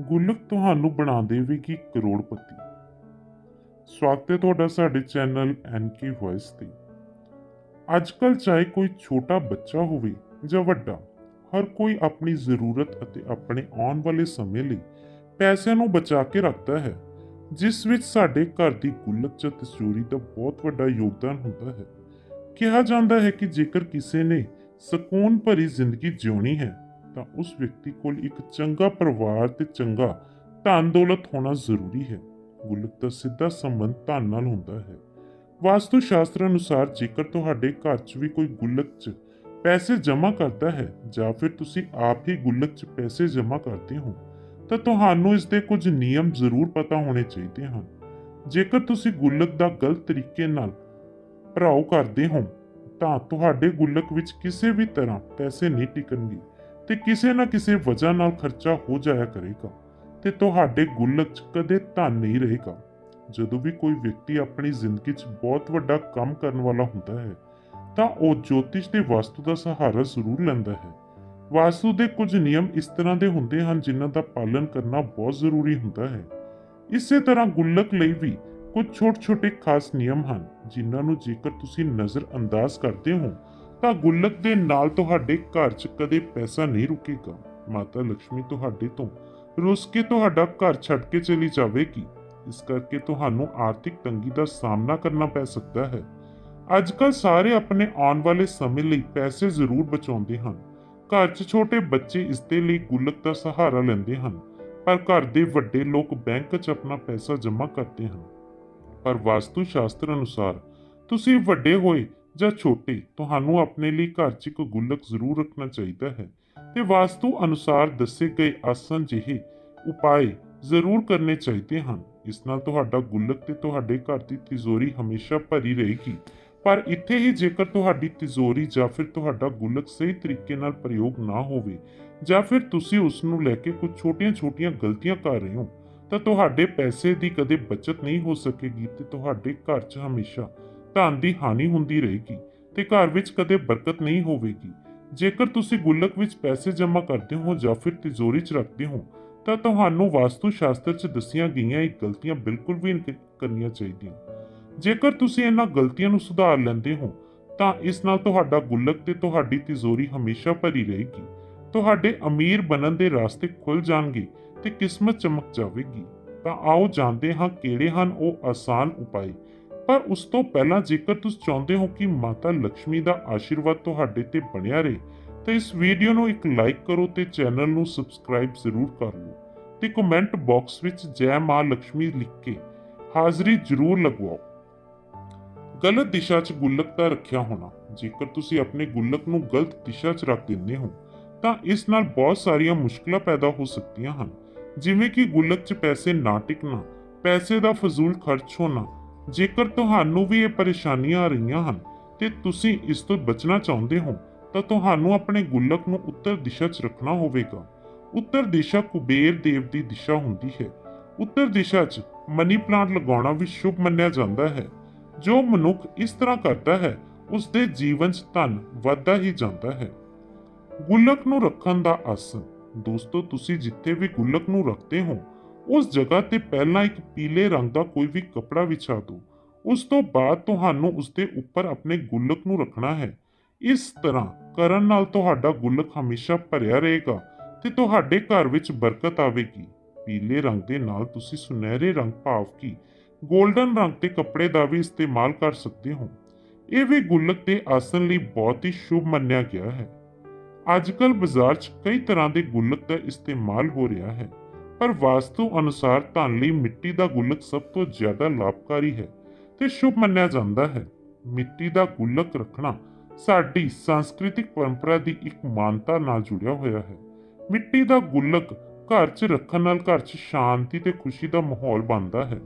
ਗੁੱਲਕ ਤੁਹਾਨੂੰ ਬਣਾ ਦੇਵੇਗੀ ਕਰੋੜਪਤੀ। ਸਵਾਗਤ ਹੈ ਤੁਹਾਡਾ ਸਾਡੇ ਚੈਨਲ ਐਨਕੇ ਵੌਇਸ ਤੇ। ਅੱਜਕੱਲ ਚਾਹੇ ਕੋਈ ਛੋਟਾ ਬੱਚਾ ਹੋਵੇ ਜਾਂ ਵੱਡਾ, ਹਰ ਕੋਈ ਆਪਣੀ ਜ਼ਰੂਰਤ ਅਤੇ ਆਪਣੇ ਆਉਣ ਵਾਲੇ ਸਮੇਂ ਲਈ ਪੈਸਿਆਂ ਨੂੰ ਬਚਾ ਕੇ ਰੱਖਦਾ ਹੈ, ਜਿਸ ਵਿੱਚ ਸਾਡੇ ਘਰ ਦੀ ਗੁੱਲਕ ਜਾਂ ਤਸੂਰੀ ਦਾ ਬਹੁਤ ਵੱਡਾ ਯੋਗਦਾਨ ਹੁੰਦਾ ਹੈ। ਕਿਹਾ ਜਾਂਦਾ ਹੈ ਕਿ ਜੇਕਰ ਕਿਸੇ ਨੇ ਸਕੂਨ ਭਰੀ ਜ਼ਿੰਦਗੀ ਜਿਉਣੀ ਹੈ ਤਾਂ ਉਸ ਵਿਅਕਤੀ ਕੋਲ ਇੱਕ ਚੰਗਾ ਪਰਿਵਾਰ ਤੇ ਚੰਗਾ ਧਨ ਦੌਲਤ ਹੋਣਾ ਜ਼ਰੂਰੀ ਹੈ। ਗੁੱਲਕ ਦਾ ਸਿੱਧਾ ਸੰਬੰਧ ਧਨ ਨਾਲ ਹੁੰਦਾ ਹੈ। ਵਾਸਤੂ ਸ਼ਾਸਤਰ ਅਨੁਸਾਰ ਜੇਕਰ ਤੁਹਾਡੇ ਘਰ 'ਚ ਵੀ ਕੋਈ ਗੁੱਲਕ 'ਚ ਪੈਸੇ ਜਮ੍ਹਾਂ ਕਰਦਾ ਹੈ ਜਾਂ ਫਿਰ ਤੁਸੀਂ ਆਪ ਹੀ ਗੁੱਲਕ 'ਚ ਪੈਸੇ ਜਮ੍ਹਾਂ ਕਰਦੇ ਹੋ, ਤਾਂ ਤੁਹਾਨੂੰ ਇਸ ਦੇ ਕੁਝ ਨਿਯਮ ਜ਼ਰੂਰ ਪਤਾ ਹੋਣੇ ਚਾਹੀਦੇ ਹਨ। ਜੇਕਰ ਤੁਸੀਂ ਗੁਲਕ ਦਾ ਗਲਤ ਤਰੀਕੇ ਨਾਲ ਭਰਾਓ ਕਰਦੇ ਹੋ, ਤਾਂ ਤੁਹਾਡੇ ਗੁਲਕ ਵਿੱਚ ਕਿਸੇ ਵੀ ਤਰ੍ਹਾਂ ਪੈਸੇ ਨਹੀਂ ਟਿਕਣਗੇ। ਤੇ ਕਿਸੇ ਨਾ ਕਿਸੇ ਵਜ੍ਹਾ ਨਾਲ ਖਰਚਾ ਹੋ ਜਾਇਆ ਕਰੇਗਾ ਤੇ ਤੁਹਾਡੇ ਗੁੱਲਕ 'ਚ ਕਦੇ ਧਨ ਨਹੀਂ ਰਹੇਗਾ। ਜਦੋਂ ਵੀ ਕੋਈ ਵਿਅਕਤੀ ਆਪਣੀ ਜ਼ਿੰਦਗੀ 'ਚ ਬਹੁਤ ਵੱਡਾ ਕੰਮ ਕਰਨ ਵਾਲਾ ਹੁੰਦਾ ਹੈ, ਤਾਂ ਉਹ ਜੋਤਿਸ਼ ਦੇ ਵਾਸਤੂ ਦਾ ਸਹਾਰਾ ਜ਼ਰੂਰ ਲੈਂਦਾ ਹੈ। ਵਾਸਤੂ ਦੇ ਕੁਝ ਨਿਯਮ ਇਸ ਤਰ੍ਹਾਂ ਦੇ ਹੁੰਦੇ ਹਨ ਜਿਨ੍ਹਾਂ ਦਾ ਪਾਲਣ ਕਰਨਾ ਬਹੁਤ ਜ਼ਰੂਰੀ ਹੁੰਦਾ ਹੈ। ਇਸੇ ਤਰ੍ਹਾਂ ਗੁੱਲਕ ਲਈ ਵੀ ਕੁਝ ਛੋਟੇ-ਛੋਟੇ ਖਾਸ ਨਿਯਮ ਹਨ, ਜਿਨ੍ਹਾਂ ਨੂੰ ਜੇਕਰ ਤੁਸੀਂ ਨਜ਼ਰ ਅੰਦਾਜ਼ ਕਰਦੇ ਹੋ ਤਾਂ ਗੁੱਲਕ ਦੇ ਨਾਲ ਤੁਹਾਡੇ ਘਰ 'ਚ ਕਦੇ ਪੈਸਾ ਨਹੀਂ ਰੁਕੇਗਾ। ਮਾਤਾ ਲక్ష్ਮੀ ਤੁਹਾਡੇ ਤੋਂ ਰੁੱਸ ਕੇ ਤੁਹਾਡਾ ਘਰ ਛੱਡ ਕੇ ਚਲੀ ਜਾਵੇਗੀ। ਇਸ ਕਰਕੇ ਤੁਹਾਨੂੰ ਆਰਥਿਕ ਤੰਗੀ ਦਾ ਸਾਹਮਣਾ ਕਰਨਾ ਪੈ ਸਕਦਾ ਹੈ। ਅੱਜਕੱਲ ਸਾਰੇ ਆਪਣੇ ਆਉਣ ਵਾਲੇ ਸਮੇਂ ਲਈ ਪੈਸੇ ਜ਼ਰੂਰ ਬਚਾਉਂਦੇ ਹਨ। ਘਰ 'ਚ ਛੋਟੇ ਬੱਚੇ ਇਸ ਦੇ ਲਈ ਗੁੱਲਕ ਦਾ ਸਹਾਰਾ ਲੈਂਦੇ ਹਨ, ਪਰ ਘਰ ਦੇ ਵੱਡੇ ਲੋਕ ਬੈਂਕ 'ਚ ਆਪਣਾ ਪੈਸਾ ਜਮ੍ਹਾਂ ਕਰਦੇ ਹਨ। ਪਰ ਵਾਸਤੂ ਸ਼ਾਸਤਰ ਅਨੁਸਾਰ, ਤੁਸੀਂ ਵੱਡੇ ਹੋਏ ਜਾਂ ਛੋਟੇ, ਤੁਹਾਨੂੰ ਆਪਣੇ ਲਈ ਘਰ 'ਚ ਇੱਕ ਗੁੱਲਕ ਜ਼ਰੂਰ ਰੱਖਣਾ ਚਾਹੀਦਾ ਹੈ। ਤੇ ਵਾਸਤੂ ਅਨੁਸਾਰ ਦੱਸੇ ਗਏ ਆਸਨ ਜਿਹੇ ਉਪਾਏ ਜ਼ਰੂਰ ਕਰਨੇ ਚਾਹੀਦੇ ਹਨ। ਇਸ ਨਾਲ ਤੁਹਾਡਾ ਗੁੱਲਕ ਤੇ ਤੁਹਾਡੇ ਘਰ ਦੀ ਤਿਜੋਰੀ ਹਮੇਸ਼ਾ ਭਰੀ ਰਹੇਗੀ। ਪਰ ਇੱਥੇ ਹੀ ਜੇਕਰ ਤੁਹਾਡੀ ਤਿਜੋਰੀ ਜਾਂ ਫਿਰ ਤੁਹਾਡਾ ਗੁੱਲਕ ਸਹੀ ਤਰੀਕੇ ਨਾਲ ਪ੍ਰਯੋਗ ਨਾ ਹੋਵੇ, ਜਾਂ ਫਿਰ ਤੁਸੀਂ ਉਸ ਨੂੰ ਲੈ ਕੇ ਕੁਝ ਛੋਟੀਆਂ-ਛੋਟੀਆਂ ਗਲਤੀਆਂ ਕਰ ਰਹੇ ਹੋ, ਤਾਂ ਤੁਹਾਡੇ ਪੈਸੇ ਦੀ ਕਦੇ ਬਚਤ ਨਹੀਂ ਹੋ ਸਕੇਗੀ ਤੇ ਤੁਹਾਡੇ ਘਰ 'ਚ ਹਮੇਸ਼ਾ ਧਨ ਦੀ ਹਾਨੀ ਹੁੰਦੀ ਰਹੇਗੀ ਤੇ ਘਰ ਵਿੱਚ ਕਦੇ ਬਰਕਤ ਨਹੀਂ ਹੋਵੇਗੀ। ਜੇਕਰ ਤੁਸੀਂ ਗੁੱਲਕ ਵਿੱਚ ਪੈਸੇ ਜਮ੍ਹਾਂ ਕਰਦੇ ਹੋ ਜਾਂ ਫਿਰ ਤਿਜੋਰੀ 'ਚ ਰੱਖਦੇ ਹੋ, ਤਾਂ ਤੁਹਾਨੂੰ ਵਾਸਤੂ ਸ਼ਾਸਤਰ 'ਚ ਦੱਸੀਆਂ ਗਈਆਂ ਇਹ ਗਲਤੀਆਂ ਬਿਲਕੁਲ ਵੀ ਨਹੀਂ ਕਰਨੀਆਂ ਚਾਹੀਦੀਆਂ। ਜੇਕਰ ਤੁਸੀਂ ਇਹਨਾਂ ਗਲਤੀਆਂ ਨੂੰ ਸੁਧਾਰ ਲੈਂਦੇ ਹੋ, ਤਾਂ ਇਸ ਨਾਲ ਤੁਹਾਡਾ ਗੁੱਲਕ ਤੇ ਤੁਹਾਡੀ ਤਿਜੋਰੀ ਹਮੇਸ਼ਾ ਭਰੀ ਰਹੇਗੀ। ਤੁਹਾਡੇ ਅਮੀਰ ਬਣਨ ਦੇ ਰਸਤੇ ਖੁੱਲ ਜਾਣਗੇ ਤੇ ਕਿਸਮਤ ਚਮਕ ਜਾਵੇਗੀ। ਤਾਂ ਆਓ ਜਾਣਦੇ ਹਾਂ ਕਿਹੜੇ ਹਨ ਉਹ ਆਸਾਨ ਉਪਾਅ ਪਰ ਉਸ ਤੋਂ ਪਹਿਲਾਂ ਜੇਕਰ ਤੁਸੀਂ ਚਾਹੁੰਦੇ ਹੋ ਕਿ ਮਾਤਾ ਲక్ష్ਮੀ ਦਾ ਆਸ਼ੀਰਵਾਦ ਤੁਹਾਡੇ ਤੇ ਬਣਿਆ ਰਹੇ, ਤਾਂ ਇਸ ਵੀਡੀਓ ਨੂੰ ਇੱਕ ਲਾਈਕ ਕਰੋ ਤੇ ਚੈਨਲ ਨੂੰ ਸਬਸਕ੍ਰਾਈਬ ਜ਼ਰੂਰ ਕਰ ਲਓ ਤੇ ਕਮੈਂਟ ਬਾਕਸ ਵਿੱਚ ਜੈ ਮਾਂ ਲక్ష్ਮੀ ਲਿਖ ਕੇ ਹਾਜ਼ਰੀ ਜ਼ਰੂਰ ਲਗਵਾਓ। ਗਲਤ ਦਿਸ਼ਾ 'ਚ ਗੁੱਲਕ ਦਾ ਰੱਖਿਆ ਹੋਣਾ, ਜੇਕਰ ਤੁਸੀਂ ਆਪਣੇ ਗੁੱਲਕ ਨੂੰ ਗਲਤ ਦਿਸ਼ਾ 'ਚ ਰੱਖ ਦਿੰਦੇ ਹੋ, ਤਾਂ ਇਸ ਨਾਲ ਬਹੁਤ ਸਾਰੀਆਂ ਮੁਸ਼ਕਲਾਂ ਪੈਦਾ ਹੋ ਸਕਦੀਆਂ ਹਨ, ਜਿਵੇਂ ਕਿ ਗੁੱਲਕ 'ਚ ਪੈਸੇ ਨਾ ਟਿਕਣਾ, ਪੈਸੇ ਦਾ ਫਜ਼ੂਲ ਖਰਚ ਹੋਣਾ ਜੇਕਰ ਤੁਹਾਨੂੰ ਵੀ ਇਹ ਪਰੇਸ਼ਾਨੀਆਂ ਆ ਰਹੀਆਂ ਹਨ ਤੇ ਤੁਸੀਂ ਇਸ ਤੋਂ ਬਚਣਾ ਚਾਹੁੰਦੇ ਹੋ, ਤਾਂ ਤੁਹਾਨੂੰ ਆਪਣੇ ਗੁੱਲਕ ਨੂੰ ਉੱਤਰ ਦਿਸ਼ਾ 'ਚ ਰੱਖਣਾ ਹੋਵੇਗਾ। ਉੱਤਰ ਦਿਸ਼ਾ ਕੁਬੇਰ ਦੇਵ ਦੀ ਦਿਸ਼ਾ ਹੁੰਦੀ ਹੈ। ਉੱਤਰ ਦਿਸ਼ਾ 'ਚ ਮਨੀ ਪਲਾਂਟ ਲਗਾਉਣਾ ਵੀ ਸ਼ੁਭ ਮੰਨਿਆ ਜਾਂਦਾ ਹੈ। ਜੋ ਮਨੁੱਖ ਇਸ ਤਰ੍ਹਾਂ ਕਰਦਾ ਹੈ ਉਸ ਦੇ ਜੀਵਨ 'ਚ ਧਨ ਵੱਧਦਾ ਹੀ ਜਾਂਦਾ ਹੈ। ਗੁੱਲਕ ਨੂੰ ਰੱਖਣ ਦਾ ਆਸਨ ਦੋਸਤੋ, ਤੁਸੀਂ ਜਿੱਥੇ ਵੀ ਗੁੱਲਕ ਨੂੰ ਰੱਖਦੇ ਹੋ ਉਸ ਜਗ੍ਹਾ ਤੇ ਪਹਿਲਾਂ ਇੱਕ ਪੀਲੇ ਰੰਗ ਦਾ ਕੋਈ ਵੀ ਕਪੜਾ ਵਿਛਾ ਦਿਓ ਉਸ ਤੋਂ ਬਾਅਦ ਤੁਹਾਨੂੰ ਉਸ ਦੇ ਉੱਪਰ ਆਪਣੇ ਗੁੱਲਕ ਨੂੰ ਰੱਖਣਾ ਹੈ। ਇਸ ਤਰ੍ਹਾਂ ਕਰਨ ਨਾਲ ਤੁਹਾਡਾ ਗੁੱਲਕ ਹਮੇਸ਼ਾ ਭਰਿਆ ਰਹੇਗਾ ਤੇ ਤੁਹਾਡੇ ਘਰ ਵਿੱਚ ਬਰਕਤ ਆਵੇਗੀ। ਪੀਲੇ ਰੰਗ ਦੇ ਨਾਲ ਤੁਸੀਂ ਸੁਨਹਿਰੇ ਰੰਗ ਭਾਵ ਕੀ 골ਡਨ ਰੰਗ ਦੇ ਕੱਪੜੇ ਦਾ ਵੀ ਇਸਤੇਮਾਲ ਕਰ ਸਕਦੇ ਹੋ। ਇਹ ਵੀ ਗੁੱਲਕ ਦੇ ਆਸਣ ਲਈ ਬਹੁਤ ਹੀ ਸ਼ੁਭ ਮੰਨਿਆ ਗਿਆ ਹੈ। ਅੱਜਕੱਲ ਬਾਜ਼ਾਰ 'ਚ ਕਈ ਤਰ੍ਹਾਂ ਦੇ ਗੁੱਲਕ ਦਾ ਇਸਤੇਮਾਲ ਹੋ ਰਿਹਾ ਹੈ। ਪਰ ਵਾਸਤੂ ਅਨੁਸਾਰ ਧਨ ਲਈ ਮਿੱਟੀ ਦਾ ਗੁਲਕ ਸਭ ਤੋਂ ਜ਼ਿਆਦਾ ਲਾਭਕਾਰੀ ਹੈ ਤੇ ਸ਼ੁਭ ਮੰਨਿਆ ਜਾਂਦਾ ਹੈ। ਮਿੱਟੀ ਦਾ ਗੁਲਕ ਰੱਖਣਾ ਸਾਡੀ ਸੰਸਕ੍ਰਿਤਿਕ ਪਰੰਪਰਾ ਦੀ ਇੱਕ ਮਾਨਤਾ ਨਾਲ ਜੁੜਿਆ ਹੋਇਆ ਹੈ। ਮਿੱਟੀ ਦਾ ਗੁਲਕ ਘਰ 'ਚ ਰੱਖਣ ਨਾਲ ਘਰ 'ਚ ਸ਼ਾਂਤੀ ਤੇ ਖੁਸ਼ੀ ਦਾ ਮਾਹੌਲ ਬਣਦਾ ਹੈ।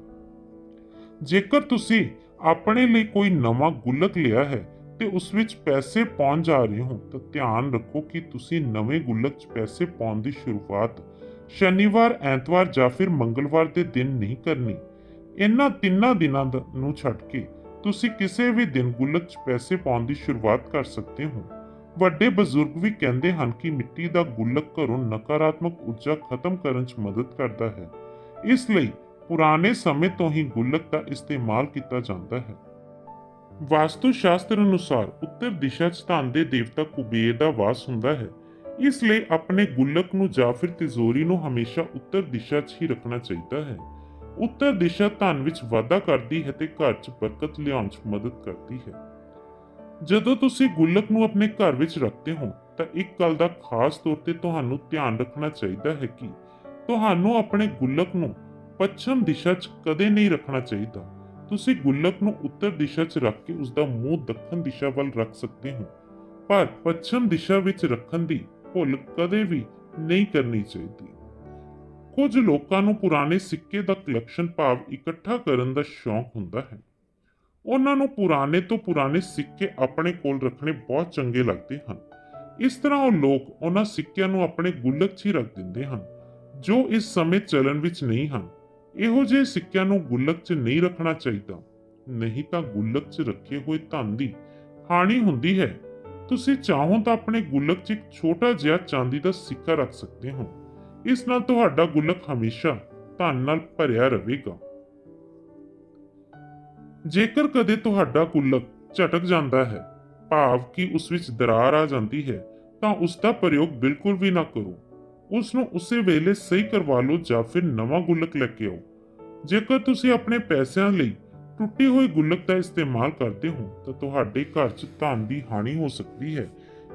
ਜੇਕਰ ਤੁਸੀਂ ਆਪਣੇ ਲਈ ਕੋਈ ਨਵਾਂ ਗੁਲਕ ਲਿਆ ਹੈ ਤੇ ਉਸ ਵਿੱਚ ਪੈਸੇ ਪਾਉਣ ਜਾ ਰਹੇ ਹੋ ਤਾਂ ਧਿਆਨ ਰੱਖੋ ਕਿ ਤੁਸੀਂ ਨਵੇਂ ਗੁਲਕ 'ਚ ਪੈਸੇ ਪਾਉਣ ਦੀ ਸ਼ੁਰੂਆਤ ਸ਼ਨੀਵਾਰ, ਐਤਵਾਰ ਜਾਂ ਫਿਰ ਮੰਗਲਵਾਰ ਦੇ ਦਿਨ ਨਹੀਂ ਕਰਨੀ। ਇਹਨਾਂ ਤਿੰਨਾਂ ਦਿਨਾਂ ਨੂੰ ਛੱਡ ਕੇ ਤੁਸੀਂ ਕਿਸੇ ਵੀ ਦਿਨ ਗੁੱਲਕ 'ਚ ਪੈਸੇ ਪਾਉਣ ਦੀ ਸ਼ੁਰੂਆਤ ਕਰ ਸਕਦੇ ਹੋ। ਵੱਡੇ ਬਜ਼ੁਰਗ ਵੀ ਕਹਿੰਦੇ ਹਨ ਕਿ ਮਿੱਟੀ ਦਾ ਗੁੱਲਕ ਘਰੋਂ ਨਕਾਰਾਤਮਕ ਊਰਜਾ ਖਤਮ ਕਰਨ 'ਚ ਮਦਦ ਕਰਦਾ ਹੈ। ਇਸ ਲਈ ਪੁਰਾਣੇ ਸਮੇਂ ਤੋਂ ਹੀ ਗੁੱਲਕ ਦਾ ਇਸਤੇਮਾਲ ਕੀਤਾ ਜਾਂਦਾ ਹੈ। ਵਾਸਤੂ ਸ਼ਾਸਤਰ ਅਨੁਸਾਰ ਉੱਤਰ ਦਿਸ਼ਾ 'ਚ ਧਨ ਦੇ ਦੇਵਤਾ ਕੁਬੇਰ ਦਾ ਵਾਸ ਹੁੰਦਾ ਹੈ। ਇਸ ਲਈ ਆਪਣੇ ਗੁੱਲਕ ਨੂੰ ਜਾਂ ਫਿਰ ਤਿਜੋਰੀ ਨੂੰ ਹਮੇਸ਼ਾ ਉੱਤਰ ਦਿਸ਼ਾ 'ਚ ਹੀ ਰੱਖਣਾ ਚਾਹੀਦਾ ਹੈ। ਉੱਤਰ ਦਿਸ਼ਾ ਧਨ ਵਿੱਚ ਵਾਧਾ ਕਰਦੀ ਹੈ ਤੇ ਘਰ 'ਚ ਬਰਕਤ ਲਿਆਉਣ 'ਚ ਮਦਦ ਕਰਦੀ ਹੈ। ਜਦੋਂ ਤੁਸੀਂ ਗੁੱਲਕ ਨੂੰ ਆਪਣੇ ਘਰ ਵਿੱਚ ਰੱਖਦੇ ਹੋ, ਤਾਂ ਇੱਕ ਗੱਲ ਦਾ ਖਾਸ ਤੌਰ ਤੇ ਤੁਹਾਨੂੰ ਧਿਆਨ ਰੱਖਣਾ ਚਾਹੀਦਾ ਹੈ ਕਿ ਤੁਹਾਨੂੰ ਆਪਣੇ ਗੁੱਲਕ ਨੂੰ ਪੱਛਮ ਦਿਸ਼ਾ 'ਚ ਕਦੇ ਨਹੀਂ ਰੱਖਣਾ ਚਾਹੀਦਾ। ਤੁਸੀਂ ਗੁੱਲਕ ਨੂੰ ਉੱਤਰ ਦਿਸ਼ਾ 'ਚ ਰੱਖ ਕੇ ਉਸ ਦਾ ਮੂੰਹ ਦੱਖਣ ਦਿਸ਼ਾ ਵੱਲ ਰੱਖ ਸਕਦੇ ਹੋ। ਪਰ ਪੱਛਮ ਦਿਸ਼ਾ ਵਿੱਚ ਰੱਖਣ ਦੀ ਭੁੱਲ ਕਦੇ ਵੀ ਨਹੀਂ ਕਰਨੀ ਚਾਹੀਦੀ। ਕੁਝ ਲੋਕਾਂ ਨੂੰ ਪੁਰਾਣੇ ਸਿੱਕੇ ਦਾ ਕਲੈਕਸ਼ਨ ਭਾਵ ਇਕੱਠਾ ਕਰਨ ਦਾ ਸ਼ੌਂਕ ਹੁੰਦਾ ਹੈ। ਉਹਨਾਂ ਨੂੰ ਪੁਰਾਣੇ ਤੋਂ ਪੁਰਾਣੇ ਸਿੱਕੇ ਆਪਣੇ ਕੋਲ ਰੱਖਣੇ ਬਹੁਤ ਚੰਗੇ ਲੱਗਦੇ ਹਨ। ਇਸ ਤਰ੍ਹਾਂ ਉਹ ਲੋਕ ਉਹਨਾਂ ਸਿੱਕਿਆਂ ਨੂੰ ਆਪਣੇ ਗੁੱਲਕ 'ਚ ਹੀ ਰੱਖ ਦਿੰਦੇ ਹਨ, ਜੋ ਇਸ ਸਮੇਂ ਚੱਲਣ ਵਿੱਚ ਨਹੀਂ ਹਨ। ਇਹੋ ਜਿਹੇ ਸਿੱਕਿਆਂ ਨੂੰ ਗੁੱਲਕ 'ਚ ਨਹੀਂ ਰੱਖਣਾ ਚਾਹੀਦਾ। ਨਹੀਂ ਤਾਂ ਗੁੱਲਕ 'ਚ ਰੱਖੇ ਹੋਏ ਧਨ ਦੀ ਹਾਨੀ ਹੁੰਦੀ ਹੈ। ਤੁਸੀਂ ਚਾਹੋ ਤਾਂ ਆਪਣੇ ਗੁੱਲਕ 'ਚ ਇੱਕ ਛੋਟਾ ਜਿਹਾ ਚਾਂਦੀ ਦਾ ਸਿੱਕਾ ਰੱਖ ਸਕਦੇ ਹੋ। ਇਸ ਨਾਲ ਤੁਹਾਡਾ ਗੁੱਲਕ ਹਮੇਸ਼ਾ ਧਨ ਨਾਲ ਭਰਿਆ ਰਹੇਗਾ। ਜੇਕਰ ਕਦੇ ਤੁਹਾਡਾ ਗੁੱਲਕ ਝਟਕ ਜਾਂਦਾ ਹੈ, ਭਾਵ ਕਿ ਉਸ ਵਿੱਚ ਦਰਾਰ ਆ ਜਾਂਦੀ ਹੈ, ਤਾਂ ਉਸ ਦਾ ਪ੍ਰਯੋਗ ਬਿਲਕੁਲ ਵੀ ਨਾ ਕਰੋ। ਉਸ ਨੂੰ ਉਸੇ ਵੇਲੇ ਸਹੀ ਕਰਵਾ ਲਓ ਜਾਂ ਫਿਰ ਨਵਾਂ ਗੁੱਲਕ ਲੈ ਕੇ ਆਓ। ਜੇਕਰ ਤੁਸੀਂ ਆਪਣੇ ਪੈਸਿਆਂ ਲਈ ਟੁੱਟੀ ਹੋਈ ਗੁੱਲਕ ਦਾ ਇਸਤੇਮਾਲ ਕਰਦੇ ਹੋ ਤਾਂ ਤੁਹਾਡੇ ਘਰ 'ਚ ਧਨ ਦੀ ਹਾਨੀ ਹੋ ਸਕਦੀ ਹੈ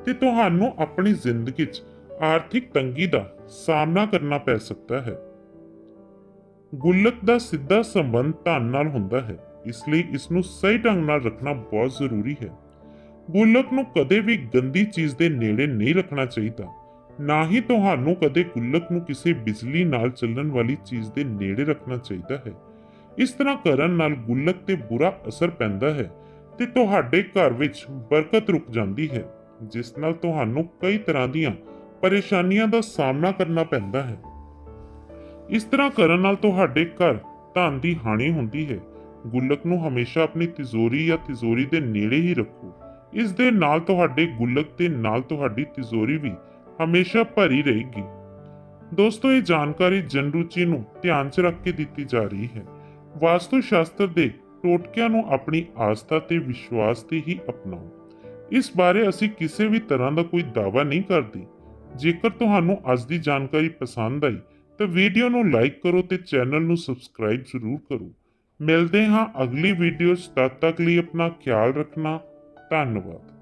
ਤੇ ਤੁਹਾਨੂੰ ਆਪਣੀ ਜ਼ਿੰਦਗੀ 'ਚ ਆਰਥਿਕ ਤੰਗੀ ਦਾ ਸਾਹਮਣਾ ਕਰਨਾ ਪੈ ਸਕਦਾ ਹੈ। ਗੁੱਲਕ ਦਾ ਸਿੱਧਾ ਸੰਬੰਧ ਧਨ ਨਾਲ ਹੁੰਦਾ ਹੈ, ਇਸ ਲਈ ਇਸ ਨੂੰ ਸਹੀ ਢੰਗ ਨਾਲ ਰੱਖਣਾ ਬਹੁਤ ਜ਼ਰੂਰੀ ਹੈ। ਗੁੱਲਕ ਨੂੰ ਕਦੇ ਵੀ ਗੰਦੀ ਚੀਜ਼ ਦੇ ਨੇੜੇ ਨਹੀਂ ਰੱਖਣਾ ਚਾਹੀਦਾ, ਨਾ ਹੀ ਤੁਹਾਨੂੰ ਕਦੇ ਗੁੱਲਕ ਨੂੰ ਕਿਸੇ ਬਿਜਲੀ ਨਾਲ ਚੱਲਣ ਵਾਲੀ ਚੀਜ਼ ਦੇ ਨੇੜੇ ਰੱਖਣਾ ਚਾਹੀਦਾ ਹੈ। ਇਸ ਤਰ੍ਹਾਂ ਕਰਨ ਨਾਲ ਗੁੱਲਕ ਤੇ ਬੁਰਾ ਅਸਰ ਪੈਂਦਾ ਹੈ ਤੇ ਤੁਹਾਡੇ ਘਰ ਵਿੱਚ ਬਰਕਤ ਰੁਕ ਜਾਂਦੀ ਹੈ, ਜਿਸ ਨਾਲ ਤੁਹਾਨੂੰ ਕਈ ਤਰ੍ਹਾਂ ਦੀਆਂ ਪਰੇਸ਼ਾਨੀਆਂ ਦਾ ਸਾਹਮਣਾ ਕਰਨਾ ਪੈਂਦਾ ਹੈ। ਇਸ ਤਰ੍ਹਾਂ ਕਰਨ ਨਾਲ ਤੁਹਾਡੇ ਘਰ ਧਨ ਦੀ ਹਾਨੀ ਹੁੰਦੀ ਹੈ। ਗੁੱਲਕ ਨੂੰ ਹਮੇਸ਼ਾ ਆਪਣੀ ਤਿਜੋਰੀ ਜਾਂ ਤਿਜੋਰੀ ਦੇ ਨੇੜੇ ਹੀ ਰੱਖੋ। ਇਸ ਦੇ ਨਾਲ ਤੁਹਾਡੇ ਗੁੱਲਕ ਦੇ ਨਾਲ ਤੁਹਾਡੀ ਤਿਜੋਰੀ ਵੀ ਹਮੇਸ਼ਾ ਭਰੀ ਰਹੇਗੀ। ਦੋਸਤੋ, ਇਹ ਜਾਣਕਾਰੀ ਜਨਰੂਚੀ ਨੂੰ ਧਿਆਨ 'ਚ ਰੱਖ ਕੇ ਦਿੱਤੀ ਜਾ ਰਹੀ ਹੈ। ਵਾਸਤੂ ਸ਼ਾਸਤਰ ਦੇ ਟੋਟਕਿਆਂ ਨੂੰ ਆਪਣੀ ਆਸਥਾ ਤੇ ਵਿਸ਼ਵਾਸ ਤੇ ਹੀ ਅਪਣਾਓ। ਇਸ ਬਾਰੇ ਅਸੀਂ ਕਿਸੇ ਵੀ ਤਰ੍ਹਾਂ ਦਾ ਕੋਈ ਦਾਅਵਾ ਨਹੀਂ ਕਰਦੇ। ਜੇਕਰ ਤੁਹਾਨੂੰ ਅੱਜ ਦੀ ਜਾਣਕਾਰੀ ਪਸੰਦ ਆਈ, ਤਾਂ ਵੀਡੀਓ ਨੂੰ ਲਾਈਕ ਕਰੋ ਤੇ ਚੈਨਲ ਨੂੰ ਸਬਸਕ੍ਰਾਈਬ ਜ਼ਰੂਰ ਕਰੋ। ਮਿਲਦੇ ਹਾਂ ਅਗਲੀ ਵੀਡੀਓ 'ਚ। ਤਦ ਤੱਕ ਲਈ ਆਪਣਾ ਖਿਆਲ ਰੱਖਣਾ। ਧੰਨਵਾਦ।